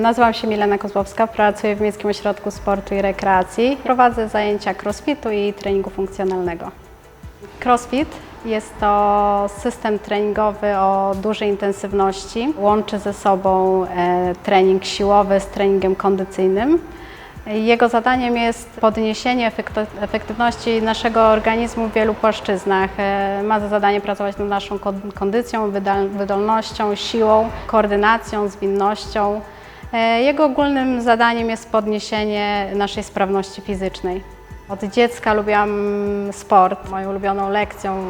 Nazywam się Milena Kozłowska, pracuję w Miejskim Ośrodku Sportu i Rekreacji. Prowadzę zajęcia crossfitu i treningu funkcjonalnego. Crossfit jest to system treningowy o dużej intensywności. Łączy ze sobą e, trening siłowy z treningiem kondycyjnym. Jego zadaniem jest podniesienie efektywności naszego organizmu w wielu płaszczyznach. E, Ma za zadanie pracować nad naszą kon- kondycją, wydolnością, siłą, koordynacją, zwinnością. E, Jego ogólnym zadaniem jest podniesienie naszej sprawności fizycznej. Od dziecka lubiłam sport. Moją ulubioną lekcją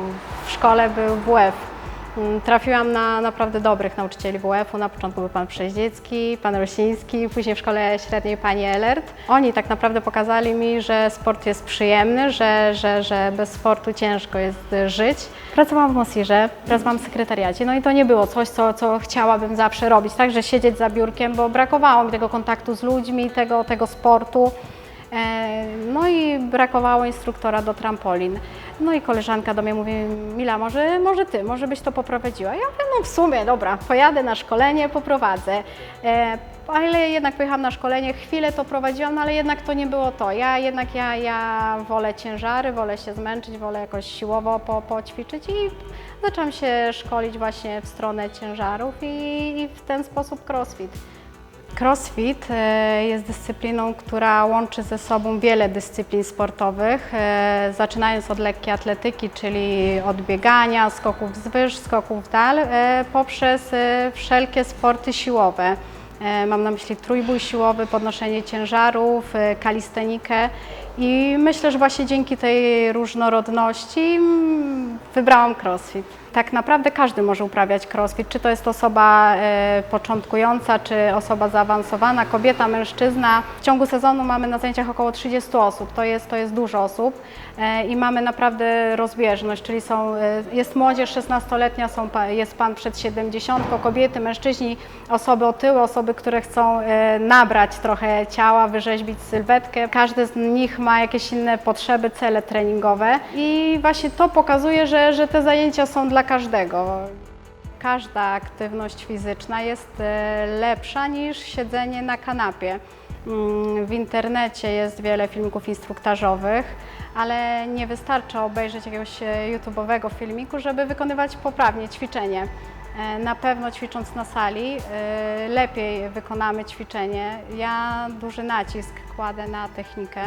w szkole był WF. Mm, Trafiłam na naprawdę dobrych nauczycieli WF-u. Na początku był pan Przeździecki, pan Rosiński, później w szkole średniej pani Elert. Oni tak naprawdę pokazali mi, że sport jest przyjemny, że, że, że bez sportu ciężko jest żyć. Pracowałam w Mosirze, pracowałam w sekretariacie, no i to nie było coś, co, co chciałabym zawsze robić, tak, że siedzieć za biurkiem, bo brakowało mi tego kontaktu z ludźmi, tego, tego sportu. E, No i brakowało instruktora do trampolin. No i koleżanka do mnie mówi, Mila, może, może ty, może byś to poprowadziła. Ja mówię, no w sumie, dobra, pojadę na szkolenie, poprowadzę. E, Ale jednak pojechałam na szkolenie, chwilę to prowadziłam, no ale jednak to nie było to. Ja jednak ja, ja wolę ciężary, wolę się zmęczyć, wolę jakoś siłowo po, poćwiczyć i zaczęłam się szkolić właśnie w stronę ciężarów i, i w ten sposób crossfit. Crossfit e, jest dyscypliną, która łączy ze sobą wiele dyscyplin sportowych, e, zaczynając od lekkiej atletyki, czyli od biegania, skoków wzwyż, skoków w dal, e, poprzez wszelkie sporty siłowe. Mam na myśli trójbój siłowy, podnoszenie ciężarów, kalistenikę i myślę, że właśnie dzięki tej różnorodności mm, wybrałam crossfit. Tak naprawdę każdy może uprawiać crossfit, czy to jest osoba e, początkująca, czy osoba zaawansowana, kobieta, mężczyzna. W ciągu sezonu mamy na zajęciach około 30 osób, to jest, to jest dużo osób e, i mamy naprawdę rozbieżność, czyli są, e, jest młodzież 16-letnia, są, jest pan przed 70, kobiety, mężczyźni, osoby otyłe, osoby, które chcą nabrać trochę ciała, wyrzeźbić sylwetkę. Każdy z nich ma jakieś inne potrzeby, cele treningowe i właśnie to pokazuje, że, że te zajęcia są dla każdego. Każda aktywność fizyczna jest e, lepsza niż siedzenie na kanapie. Mm, W internecie jest wiele filmików instruktażowych, ale nie wystarczy obejrzeć jakiegoś e, YouTube'owego filmiku, żeby wykonywać poprawnie ćwiczenie. E, Na pewno ćwicząc na sali e, lepiej wykonamy ćwiczenie. Ja duży nacisk kładę na technikę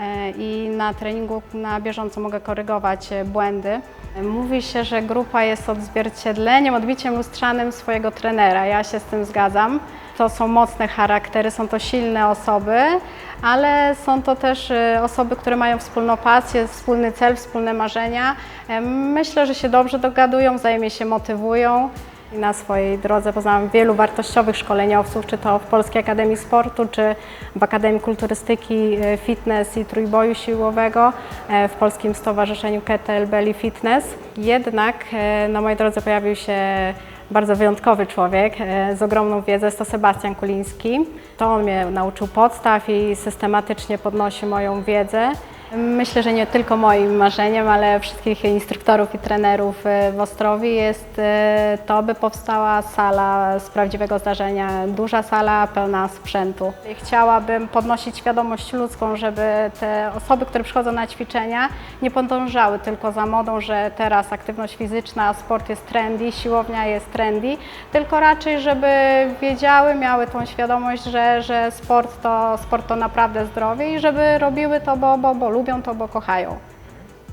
e, i na treningu na bieżąco mogę korygować błędy. Mówi się, że grupa jest odzwierciedleniem, odbiciem lustrzanym swojego trenera. Ja się z tym zgadzam. To są mocne charaktery, są to silne osoby, ale są to też e, osoby, które mają wspólną pasję, wspólny cel, wspólne marzenia. Myślę, że się dobrze dogadują, wzajemnie się motywują. Na swojej drodze poznałam wielu wartościowych szkoleniowców, czy to w Polskiej Akademii Sportu, czy w Akademii Kulturystyki, e, Fitness i Trójboju Siłowego, e, w Polskim Stowarzyszeniu Kettlebell i Fitness. Jednak e, na mojej drodze pojawił się bardzo wyjątkowy człowiek z ogromną wiedzą, jest to Sebastian Kuliński. To on mnie nauczył podstaw i systematycznie podnosi moją wiedzę. Myślę, że nie tylko moim marzeniem, ale wszystkich instruktorów i trenerów e, w Ostrowi jest e, to, by powstała sala z prawdziwego zdarzenia, duża sala pełna sprzętu. Chciałabym podnosić świadomość ludzką, żeby te osoby, które przychodzą na ćwiczenia, nie podążały tylko za modą, że teraz aktywność fizyczna, sport jest trendy, siłownia jest trendy, tylko raczej, żeby wiedziały, miały tą świadomość, że, że sport, to, sport to naprawdę zdrowie i żeby robiły to, bo, bo, bo lubią to, bo kochają.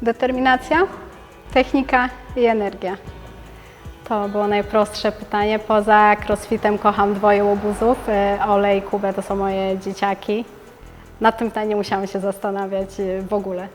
Determinacja, technika i energia. To było najprostsze pytanie. Poza crossfitem kocham dwoje łobuzów. e, Ole i Kubę to są moje dzieciaki. Nad tym pytaniem musiałam się zastanawiać e, w ogóle.